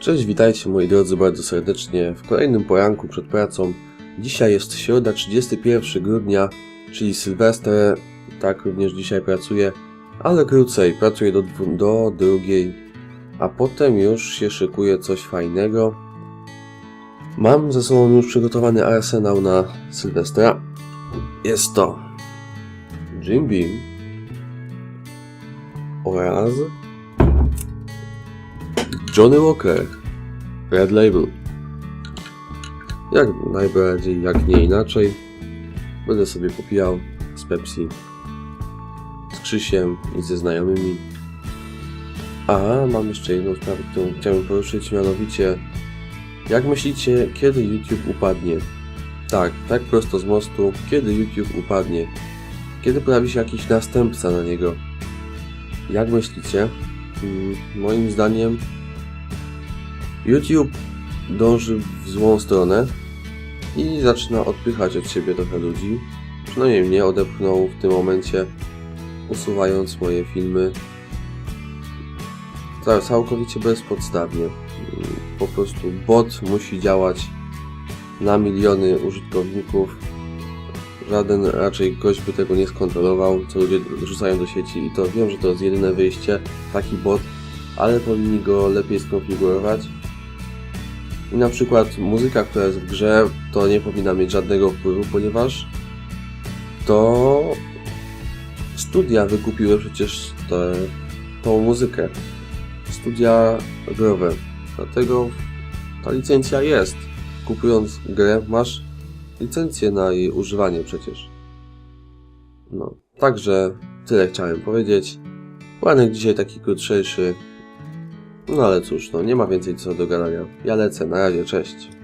Cześć, witajcie moi drodzy bardzo serdecznie w kolejnym poranku przed pracą. Dzisiaj jest środa 31 grudnia, czyli Sylwester. Tak, również dzisiaj pracuję, ale krócej, pracuję do, do drugiej, a potem już się szykuje coś fajnego. Mam ze sobą już przygotowany arsenał na Sylwestra. Jest to Jim Beam oraz Johnny Walker Red Label. Jak najbardziej, jak nie inaczej. Będę sobie popijał z Pepsi, z Krzysiem i ze znajomymi. A mam jeszcze jedną sprawę, którą chciałem poruszyć, mianowicie jak myślicie, kiedy YouTube upadnie? Tak, tak prosto z mostu, kiedy YouTube upadnie? Kiedy pojawi się jakiś następca na niego? Jak myślicie? Mm, Moim zdaniem YouTube dąży w złą stronę i zaczyna odpychać od siebie trochę ludzi. Przynajmniej mnie odepchnął w tym momencie, usuwając moje filmy ca- całkowicie bezpodstawnie. Po prostu bot musi działać na miliony użytkowników. Żaden raczej gość by tego nie skontrolował, co ludzie rzucają do sieci i to wiem, że to jest jedyne wyjście, taki bot, ale powinni go lepiej skonfigurować. I na przykład muzyka, która jest w grze, to nie powinna mieć żadnego wpływu, ponieważ to studia wykupiły przecież te, tą muzykę. Studia growe. Dlatego ta licencja jest. Kupując grę, masz licencję na jej używanie przecież. No, także tyle chciałem powiedzieć. Łanek dzisiaj taki krótszy. No ale cóż, no nie ma więcej co do gadania. Ja lecę, na razie, cześć.